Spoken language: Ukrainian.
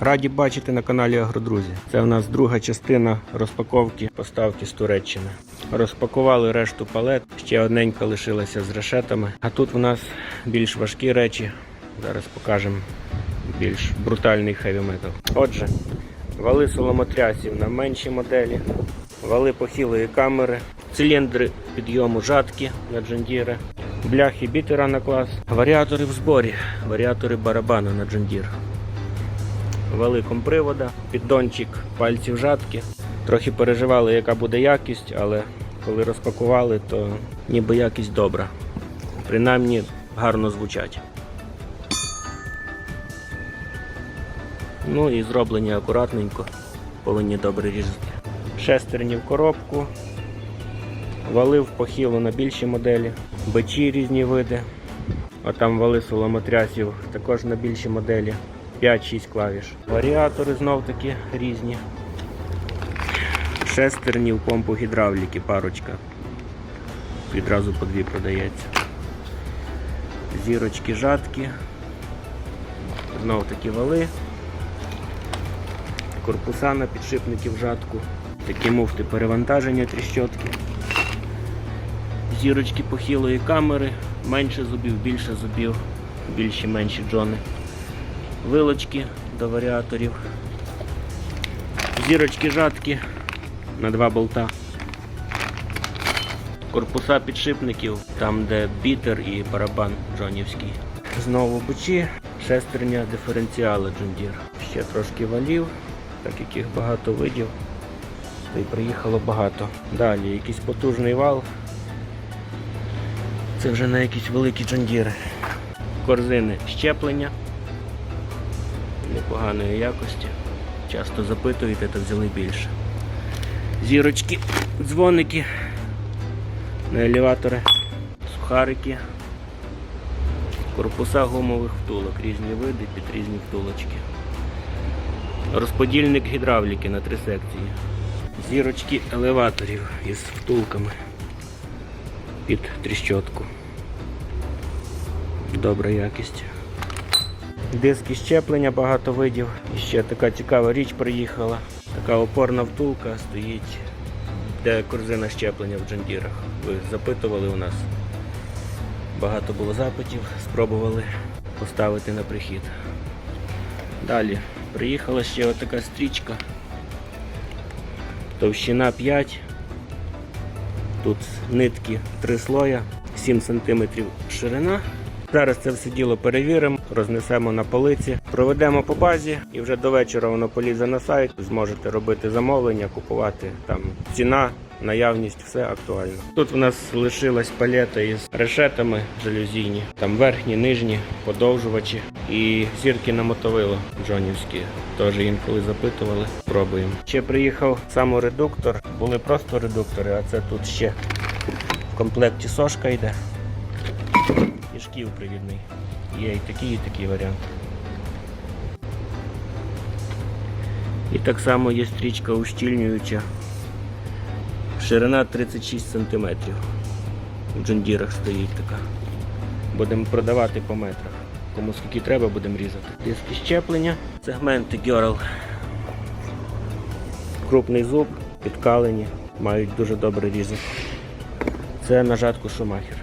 Раді бачити на каналі Агродрузі. Це у нас друга частина розпаковки поставки з Туреччини. Розпакували решту палет, ще одненька лишилася з решетами. А тут у нас більш важкі речі. Зараз покажемо більш брутальний хеві метал. Отже, вали соломотрясів на менші моделі, вали похилої камери, циліндри підйому жатки на джендіри, бляхи бітера на клас, варіатори в зборі, варіатори барабану на джендір. Вали компривода, піддончик пальців жатки. Трохи переживали, яка буде якість, але коли розпакували, то ніби якість добра. Принаймні гарно звучать. Ну і зроблені акуратненько, повинні добре різати. Шестерні в коробку, вали в похилу на більші моделі, бичі різні види. А там вали соломотрясів також на більші моделі. 5-6 клавіш. Варіатори знов таки різні. Шестерні в помпу гідравліки, парочка. Відразу по дві продається. Зірочки жатки. Знов такі вали. Корпуса на підшипників жатку. Такі муфти перевантаження тріщотки. Зірочки похилої камери, менше зубів, більше зубів, більші менші джони. Вилочки до варіаторів. Зірочки жатки на два болта. Корпуса підшипників, там де бітер і барабан джонівський. Знову бичі, шестерня диференціала Джундір. Ще трошки валів, так як їх багато видів. То й приїхало багато. Далі якийсь потужний вал. Це вже на якісь великі джондіри. Корзини щеплення непоганої якості. Часто запитуєте, то взяли більше. Зірочки, дзвоники на елеватори, сухарики, корпуса гумових втулок, різні види під різні втулочки. Розподільник гідравліки на три секції. Зірочки елеваторів із втулками під тріщотку. Добра якість. Диски щеплення багато видів. І ще така цікава річ приїхала. Така опорна втулка стоїть, де корзина щеплення в джендірах. Ви запитували у нас. Багато було запитів, спробували поставити на прихід. Далі приїхала ще отака стрічка. Товщина 5. Тут нитки 3 слоя, 7 см ширина. Зараз це все діло перевіримо, рознесемо на полиці, проведемо по базі і вже до вечора воно полізе на сайт. Зможете робити замовлення, купувати там ціна, наявність, все актуально. Тут в нас лишилась палета із решетами жалюзійні, там верхні, нижні, подовжувачі і зірки на мотовило джонівські. Теж інколи запитували. Пробуємо. Ще приїхав саморедуктор. Були просто редуктори, а це тут ще в комплекті сошка йде і шків привідний. Є і такий, і такий варіант. І так само є стрічка ущільнююча. Ширина 36 см. В джундірах стоїть така. Будемо продавати по метрах. Кому скільки треба, будемо різати. Диски щеплення, сегменти Гьорл. Крупний зуб, підкалені, мають дуже добрий різок. Це на жатку Шумахер.